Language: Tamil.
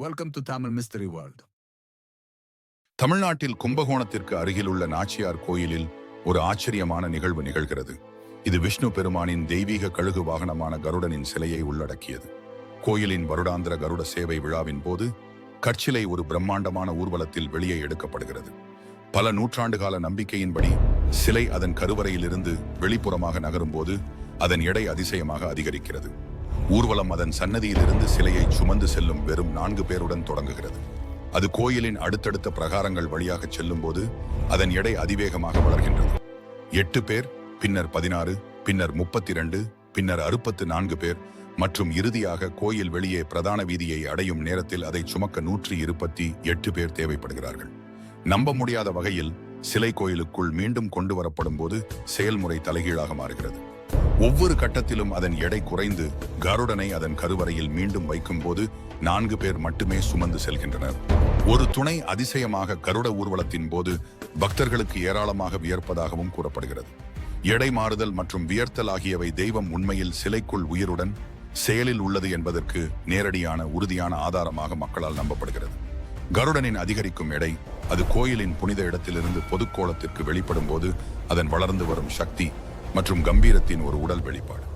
Welcome to Tamil mystery World. தமிழ்நாட்டில் கும்பகோணத்திற்கு அருகிலுள்ள நாச்சியார் கோயிலில் ஒரு ஆச்சரியமான நிகழ்வு நிகழ்கிறது. இது விஷ்ணு பெருமானின் தெய்வீக கழுகு வாகனமான கருடனின் சிலையை உள்ளடக்கியது. கோயிலின் வருடாந்திர கருட சேவை விழாவின் போது கற்சிலை ஒரு பிரம்மாண்டமான ஊர்வலத்தில் வெளியே எடுக்கப்படுகிறது. பல நூற்றாண்டு கால நம்பிக்கையின்படி சிலை அதன் கருவறையிலிருந்து வெளிப்புறமாக நகரும்போது அதன் எடை அதிசயமாக அதிகரிக்கிறது. ஊர்வலம் அதன் சன்னதியிலிருந்து சிலையை சுமந்து செல்லும் வெறும் நான்கு பேருடன் தொடங்குகிறது. அது கோயிலின் அடுத்தடுத்த பிரகாரங்கள் வழியாக செல்லும்போது அதன் எடை அதிவேகமாக வளர்கின்றது. எட்டு பேர் பின்னர் பதினாறு பின்னர் முப்பத்தி இரண்டு பின்னர் அறுபத்து நான்கு பேர் மற்றும் இறுதியாக கோயில் வெளியே பிரதான வீதியை அடையும் நேரத்தில் அதை சுமக்க நூற்றி இருபத்தி எட்டு பேர் தேவைப்படுகிறார்கள். நம்ப முடியாத வகையில் சிலை கோயிலுக்குள் மீண்டும் கொண்டு வரப்படும் போது செயல்முறை தலைகீழாக மாறுகிறது. ஒவ்வொரு கட்டத்திலும் அதன் எடை குறைந்து கருடனை அதன் கருவறையில் மீண்டும் வைக்கும்போது நான்கு பேர் மட்டுமே சுமந்து செல்கின்றனர். ஒரு துணை அதிசயமாக கருட ஊர்வலத்தின் போது பக்தர்களுக்கு ஏராளமாக வியர்ப்பதாகவும் கூறப்படுகிறது. எடை மாறுதல் மற்றும் வியர்த்தல் ஆகியவை தெய்வம் உண்மையில் சிலைக்குள் உயிருடன் செயலில் உள்ளது என்பதற்கு நேரடியான உறுதியான ஆதாரமாக மக்களால் நம்பப்படுகிறது. கருடனின் அதிகரிக்கும் எடை அது கோயிலின் புனித இடத்திலிருந்து பொதுக்கோலத்திற்கு வெளிப்படும் போது அதன் வளர்ந்து வரும் சக்தி மற்றும் கம்பீரத்தின் ஒரு உடல் வெளிப்பாடு.